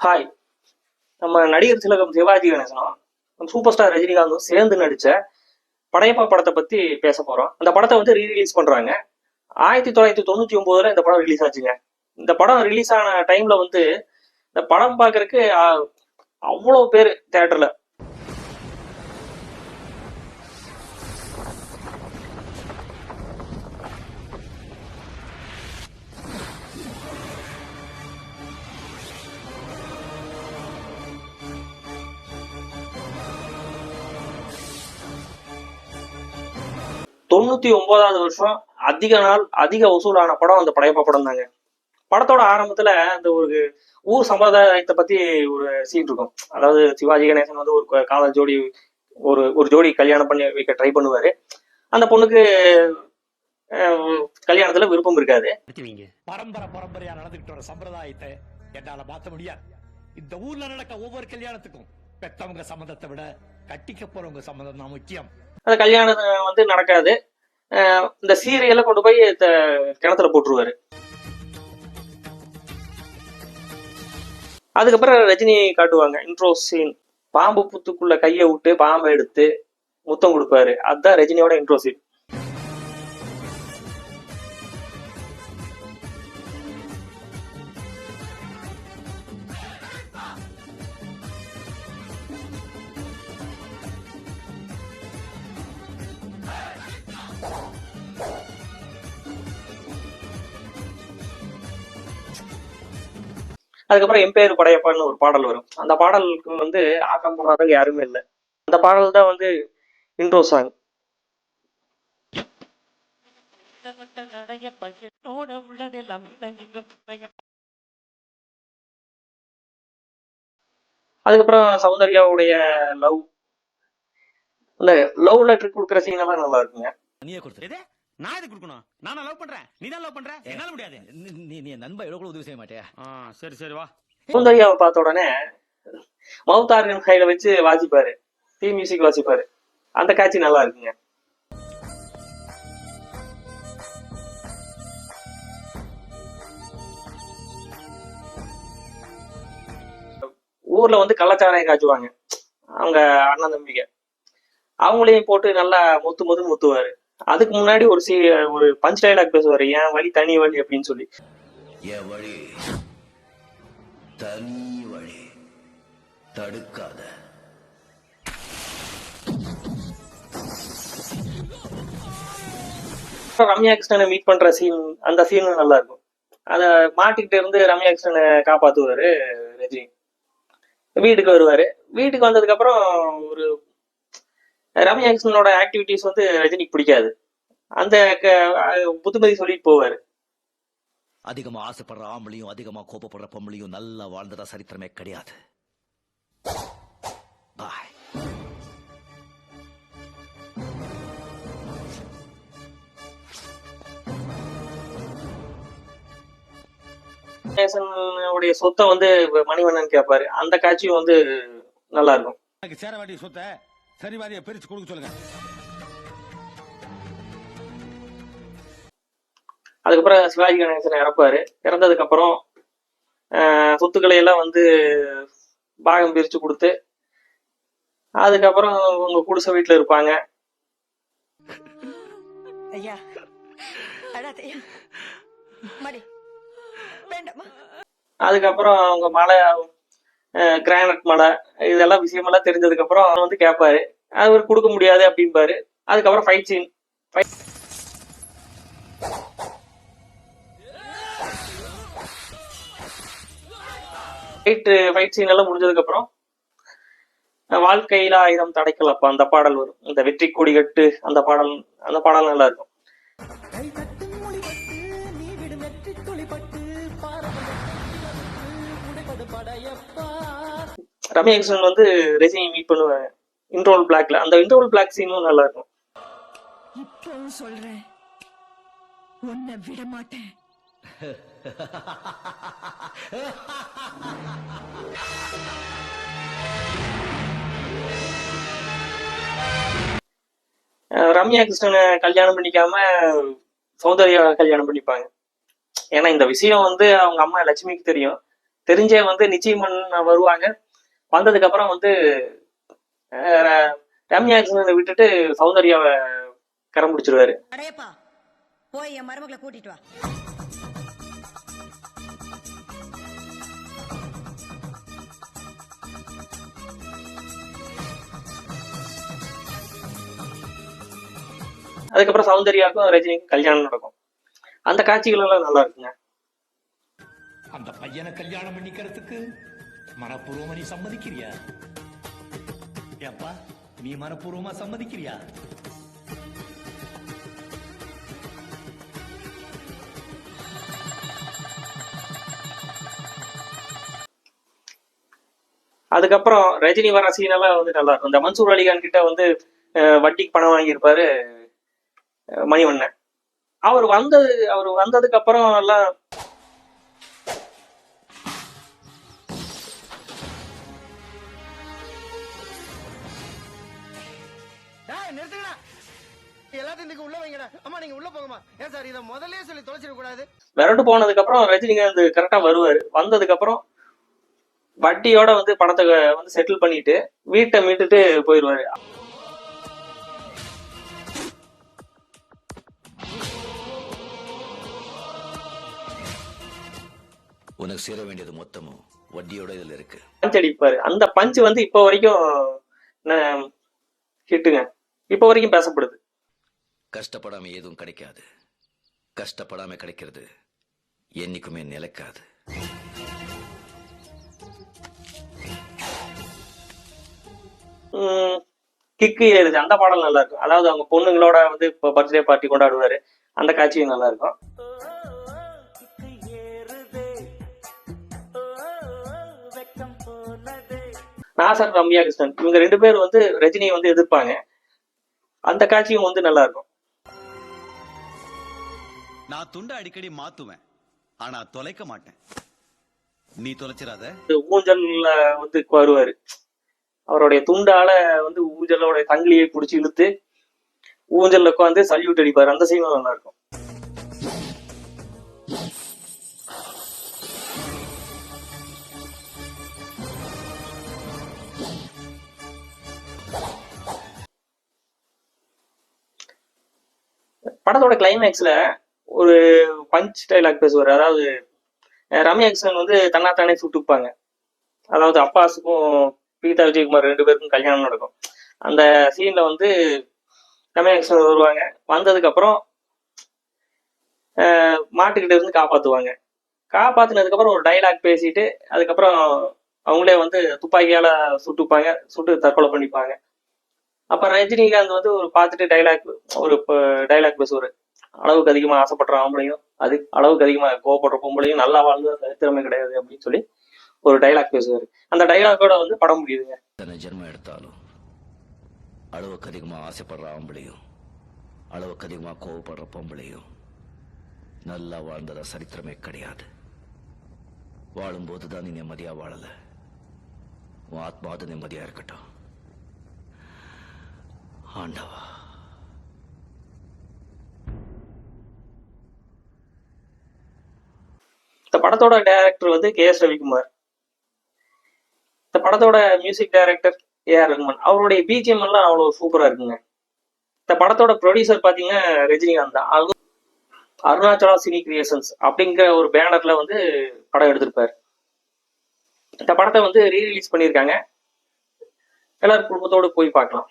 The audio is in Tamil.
ஹாய் நம்ம நடிகர் திலகம் சிவாஜி கணேசனும் நம்ம சூப்பர் ஸ்டார் ரஜினிகாந்தும் சேர்ந்து நடித்த படையப்பா படத்தை பற்றி பேச போகிறோம் அந்த படத்தை வந்து ரீ ரிலீஸ் பண்ணுறாங்க ஆயிரத்தி தொள்ளாயிரத்தி தொண்ணூற்றி ஒம்போதில் இந்த படம் ரிலீஸ் ஆச்சுங்க. இந்த படம் ரிலீஸ் ஆன டைமில் வந்து இந்த படம் பார்க்கறதுக்கு அவ்வளோ பேர் தேட்டரில் தொண்ணூத்தி ஒன்பதாவது வருஷம் அதிக நாள் அதிக வசூலான படம் அந்த படையப்பா படம் தாங்க படத்தோட ஆரம்பத்துல அந்த ஒரு ஊர் சம்பிரதாயத்தை பத்தி ஒரு சீன் இருக்கும். அதாவது சிவாஜி கணேசன் வந்து ஒரு காதல் ஜோடி ஒரு ஒரு ஜோடி கல்யாணம் பண்ணி வைக்க ட்ரை பண்ணுவாரு. அந்த பொண்ணுக்கு கல்யாணத்துல விருப்பம் இருக்காது. பரம்பரை பரம்பரையா நடந்துகிட்டு வர சம்பிரதாயத்தை என்னால மாத்த முடியாது. இந்த ஊர்ல நடக்க ஒவ்வொரு கல்யாணத்துக்கும் பெத்தவங்க சம்மதத்தை விட கட்டிக்க போறவங்க சம்மதம் தான் முக்கியம். அந்த கல்யாணம் வந்து நடக்காது. இந்த சீரியலை கொண்டு போய் கிணத்துல போட்டுருவாரு. அதுக்கப்புறம் ரஜினி காட்டுவாங்க. இன்ட்ரோ சீன் பாம்பு புத்துக்குள்ள கையை விட்டு பாம்பை எடுத்து முத்தம் கொடுப்பாரு. அதுதான் ரஜினியோட இன்ட்ரோ சீன் அதுக்கப்புறம் எம்பேர் படையப்பான்னு ஒரு பாடல் வரும். அந்த பாடலுக்கு வந்து ஆக்கம் போடாதவங்க யாருமே இல்லை. அந்த பாடல் தான் வந்து இன்ட்ரோ சாங் அதுக்கப்புறம் சௌந்தர்யாவுடைய லவ் அந்த லவ் லெட்டர் கொடுக்குற சீன் எல்லாம் நல்லா இருக்குங்க. நான் எது கொடுக்கணும்? நான் லவ் பண்றேன்? நீ தான் லவ் பண்ற என்னால முடியாது. நீ- நீ நண்பா எவ்வளவு கூட உதவி செய்ய மாட்டியா? ஆ சரி சரி வா. சௌந்தர்யாவை பார்த்த உடனே மவுத்தாரின் கையில வச்சு வாசிப்பாரு. தீ மியூசிக் வாசிப்பாரு. அந்த காட்சி நல்லா இருக்குங்க. ஊர்ல வந்து கள்ளச்சாராயம் காய்ச்சுவாங்க. அவங்க அண்ணன் தம்பிங்க. அவங்களையும் போட்டு நல்லா முத்து முத்து முத்துவாரு. அதுக்கு முன்னாடி ஒரு சி ஒரு பஞ்ச் டைலாக் பேசுவாரு ஏன் வழி தனி வழி அப்படின்னு சொல்லி. என் வழி தனி வழி தடுக்காத. ரம்யா கிருஷ்ணனை மீட் பண்ற சீன் அந்த சீனும் நல்லா இருக்கும். அத மாட்டிக்கிட்டு இருந்து ரம்யா கிருஷ்ணனை காப்பாத்துவாரு ரஜினி. வீட்டுக்கு வருவாரு. வீட்டுக்கு வந்ததுக்கு அப்புறம் ஒரு ரம்யா கிருஷ்ணனோட ஆக்டிவிட்டிஸ் வந்து ரஜினிக்கு பிடிக்காது. அந்த க- புத்துமதி சொல்லிட்டு போவாரு. அதிகமா ஆசைப்படுற ஆம்பளையும் அதிகமா கோபப்படுற பொம்பளையும் நல்லா வாழ்ந்ததா சரித்திரமே கிடையாது. பாய் கணேசனுடைய சொத்தை வந்து மணிவண்ணன் கேட்பாரு அந்த காட்சியும் வந்து நல்லா இருக்கும். எனக்கு சேர வேண்டிய சொத்தை சரிவாதியை பிரிச்சு கொடுக்க சொல்லுங்க. அதுக்கப்புறம் சிவாஜி கணேசன் இறப்பாரு? இறந்ததுக்கு அப்புறம் சொத்துக்களை எல்லாம் வந்து பாகம் பிரிச்சு கொடுத்து அதுக்கப்புறம் உங்க குடிசை வீட்டுல இருப்பாங்க. அதுக்கப்புறம் அவங்க மலை கிரானைட் மலை இதெல்லாம் விஷயமெல்லாம் தெரிஞ்சதுக்கு அப்புறம் அவர் வந்து கேட்பாரு அவர் கொடுக்க முடியாது அப்படிம்பாரு. அதுக்கப்புறம் fight scene fight fight scene எல்லாம் முடிஞ்சதுக்கு அப்புறம் வாழ்க்கையில ஆயுதம் தடைக்கலப்பா. அந்த பாடல் வரும். இந்த வெற்றி கொடி கட்டு அந்த பாடல் அந்த பாடல் நல்லா இருக்கும். ரம்யா கிருஷ்ணன் வந்து ரஜினி மீட் பண்ணுவாங்க இன்ட்ரோல் பிளாக்ல அந்த இன்ட்ரோல் பிளாக் சீனும் நல்லா இருக்கும் இப்பவும் சொல்றேன். உன்னை விட மாட்டேன். ரம்யா கிருஷ்ணனை கல்யாணம் பண்ணிக்காம சௌந்தர்யா கல்யாணம் பண்ணிப்பாங்க. ஏன்னா இந்த விஷயம் வந்து அவங்க அம்மா லட்சுமிக்கு தெரியும். தெரிஞ்சே வந்து நிச்சயம் பண்ண வருவாங்க. வந்ததுக்கு அப்புறம் வந்து ரம்யா கிருஷ்ணனை விட்டுட்டு சௌந்தர்யாவை கரம் பிடிச்சிருவாரு போய் என் மருமகளை கூட்டிட்டு வா. அதுக்கப்புறம் சௌந்தர்யாவுக்கும் ரஜினிக்கும் கல்யாணம் நடக்கும். அந்த காட்சிகள் எல்லாம் நல்லா இருக்குங்க. அந்த பையனை கல்யாணம் பண்ணிக்கிறதுக்கு மனப்பூர்வமா நீ சம்மதிக்கிறியா? ஏப்பா நீ மனப்பூர்வமா சம்மதிக்கிறியா? அதுக்கப்புறம் ரஜினி வர சீனெல்லாம் வந்து நல்லா இருக்கும். இந்த மன்சூர் அலிகான் கிட்ட வந்து வட்டிக்கு பணம் வாங்கியிருப்பாரு மணிவண்ணன். அவர் வந்தது அவர் வந்ததுக்கு அப்புறம் எல்லாம் விரட்டு போனதுக்கு அப்புறம் ரஜினிகாந்த் கரெக்டா வருவாரு. வந்ததுக்கு அப்புறம் வட்டியோட வந்து பணத்தை வந்து செட்டில் பண்ணிட்டு வீட்டை மீட்டுட்டு போயிடுவாரு உனக்கு சேர வேண்டியது மொத்தமும் வட்டியோட இதுல இருக்கு. பஞ்ச் அடிப்பாரு. அந்த பஞ்ச் வந்து இப்போ வரைக்கும் ஹிட்டுங்க. இப்போ வரைக்கும் பேசப்படுது. கஷ்டப்படாம எதுவும் கிடைக்காது. கஷ்டப்படாம கிடைக்கிறது என்னைக்குமே நிலைக்காது. கிக்கு ஏறுது அந்த பாடல் நல்லா இருக்கும் அதாவது அவங்க பொண்ணுங்களோட வந்து இப்போ பர்த்டே பார்ட்டி கொண்டாடுவாரு. அந்த காட்சியும் நல்லா இருக்கும் நாசர் ரம்யா கிருஷ்ணன். இவங்க ரெண்டு பேர் வந்து ரஜினியை வந்து எதிர்ப்பாங்க. அந்த காட்சியும் வந்து நல்லா இருக்கும் நான் துண்டை அடிக்கடி மாத்துவேன். ஆனா தொலைக்க மாட்டேன். நீ தொலைச்சிடாத இந்த ஊஞ்சல்ல வந்து வருவாரு. அவருடைய துண்டால வந்து ஊஞ்சலோட தங்கிலியை பிடிச்சி இழுத்து ஊஞ்சல்ல உட்காந்து சல்யூட் அடிப்பாரு. அந்த சீனும் நல்லா இருக்கும். படத்தோட கிளைமேக்ஸ்ல ஒரு பஞ்ச் டைலாக் பேசுவார். அதாவது ரம்யா கிருஷ்ணன் வந்து தன்னாத்தானே சுட்டுப்பாங்க அதாவது அப்பாஸுக்கும் பீதா விஜயகுமார் ரெண்டு பேருக்கும் கல்யாணம் நடக்கும். அந்த சீன்ல வந்து ரம்யா கிருஷ்ணன் வருவாங்க. வந்ததுக்கு அப்புறம் மாட்டுக்கிட்ட இருந்து காப்பாத்துவாங்க. காப்பாத்தினதுக்கு அப்புறம் ஒரு டைலாக் பேசிட்டு அதுக்கப்புறம் அவங்களே வந்து துப்பாக்கியால சுட்டுப்பாங்க சுட்டு தற்கொலை பண்ணிப்பாங்க. அப்ப ரஜினிகாந்த் வந்து ஒரு பார்த்துட்டு டைலாக் ஒரு டைலாக் பேசுவாரு. அளவுக்கு அதிகமா ஆசைப்படுற ஆம்பளையும் அது அளவுக்கு அதிகமாக கோவப்படுற பொம்பளையும் நல்லா வாழ்ந்த திறமை கிடையாது அப்படின்னு சொல்லி ஒரு டைலாக் பேசுவார். அந்த டைலாக்கோட வந்து படம் முடியுதுங்க. எத்தனை ஜென்மம் எடுத்தாலும் அளவுக்கு அதிகமா ஆசைப்படுற ஆம்பளையும் அளவுக்கு அதிகமாக கோவப்படுற பொம்பளையும் நல்லா வாழ்ந்ததா சரித்திரமே கிடையாது. வாழும்போது தான் நீ நிம்மதியாக வாழலை. உன் ஆத்மாவது நிம்மதியாக இருக்கட்டும். ஆண்டவா. படத்தோட டைரக்டர் வந்து கே எஸ் ரவிக்குமார். இந்த படத்தோட music director A R Rahman அவருடைய பிஜிஎம் எல்லாம் அவ்வளவு சூப்பரா இருக்குங்க. இந்த படத்தோட ப்ரொடியூசர் பாத்தீங்கன்னா ரஜினிகாந்த் தான். அது அருணாச்சலா சினி கிரியேஷன்ஸ் அப்படிங்கிற ஒரு பேனர்ல வந்து படம் எடுத்திருப்பாரு. இந்த படத்தை வந்து ரீரிலீஸ் பண்ணியிருக்காங்க. எல்லாரும் குடும்பத்தோடு போய் பார்க்கலாம்.